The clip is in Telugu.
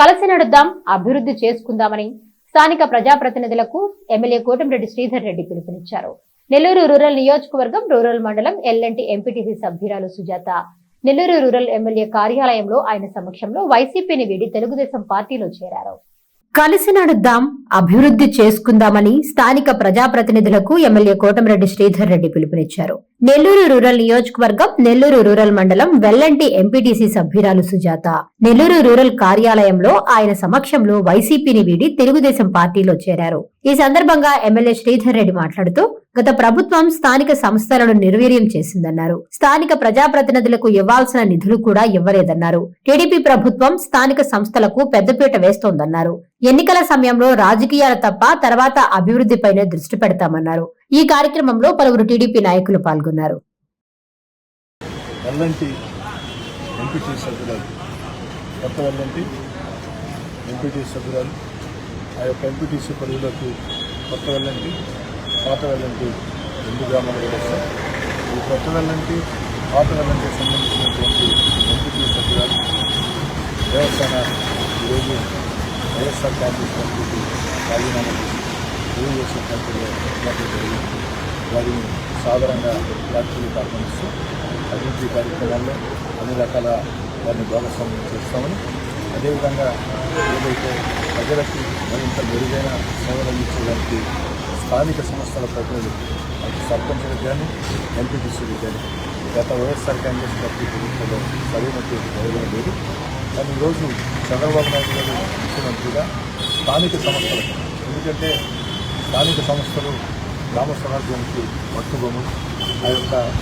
కలిసి నడుద్దాం అభివృద్ధి చేసుకుందామని స్థానిక ప్రజాప్రతినిధులకు ఎమ్మెల్యే కోటమిరెడ్డి శ్రీధర్ రెడ్డి పిలుపునిచ్చారు. నెల్లూరు రూరల్ నియోజకవర్గం రూరల్ మండలం ఎల్ఎన్టీ ఎంపీటీసీ సభ్యురాలు సుజాత. నెల్లూరు రూరల్ ఎమ్మెల్యే కార్యాలయంలో ఆయన సమక్షంలో వైసీపీని వీడి తెలుగుదేశం పార్టీలో చేరారు. కలిసి నడుద్దాం అభివృద్ధి చేసుకుందామని స్థానిక ప్రజాప్రతినిధులకు ఎమ్మెల్యే కోటమిరెడ్డి శ్రీధర్ రెడ్డి పిలుపునిచ్చారు. నెల్లూరు రూరల్ నియోజకవర్గం నెల్లూరు రూరల్ మండలం వెల్లంటి ఎంపీటీసీ సభ్యురాలు సుజాత. నెల్లూరు రూరల్ కార్యాలయంలో ఆయన సమక్షంలో వైసీపీని వీడి తెలుగుదేశం పార్టీలో చేరారు. ఈ సందర్భంగా ఎమ్మెల్యే శ్రీధర్ రెడ్డి మాట్లాడుతూ గత ప్రభుత్వం స్థానిక సంస్థలను నిర్వీర్యం చేసిందన్నారు. స్థానిక ప్రజాప్రతినిధులకు ఇవ్వాల్సిన నిధులు కూడా ఇవ్వలేదన్నారు. టీడీపీ ప్రభుత్వం స్థానిక సంస్థలకు పెద్దపీట వేస్తోందన్నారు. ఎన్నికల సమయంలో రాజకీయాలు తప్ప తర్వాత అభివృద్ధిపైనే దృష్టి పెడతామన్నారు. ఈ కార్యక్రమంలో పలువురు టీడీపీ నాయకులు పాల్గొన్నారు. ఆ యొక్క ఎంపీటీసీ కొత్త పాత రెండు గ్రామాలు ఈ కొత్త పాత సంబంధించినటువంటి ఎంపీటీ సభ్యురాలు దేవస్థాన ఈరోజు వైఎస్ఆర్ కాంగ్రెస్ పార్టీకి రాజీనామా చేసి తెలుగుదేశం పార్టీలో ఉన్నట్టు జరిగింది వారిని సాధారణంగా పార్టీలకు ఆహ్వానిస్తూ అభివృద్ధి కార్యక్రమాల్లో అన్ని రకాల వారిని భాగస్వామ్యం చేస్తామని అదేవిధంగా ఏదైతే ప్రజలకు మరింత మెరుగైన సేవలు అందించడానికి స్థానిక సంస్థల ప్రతినిధులు అటు సర్పంచులకు కానీ ఎంపీటీసీలకు కానీ గత వైఎస్ఆర్ కాంగ్రెస్ పార్టీ ప్రభుత్వంలో సరైనటువంటి గౌరవం లేదు. కానీ ఈరోజు చంద్రబాబు నాయుడు గారు ముఖ్యమంత్రిగా స్థానిక సంస్థలకు ఎందుకంటే స్థానిక సంస్థలు గ్రామ స్వరాజ్యానికి పట్టుబొమ్మ. ఆ యొక్క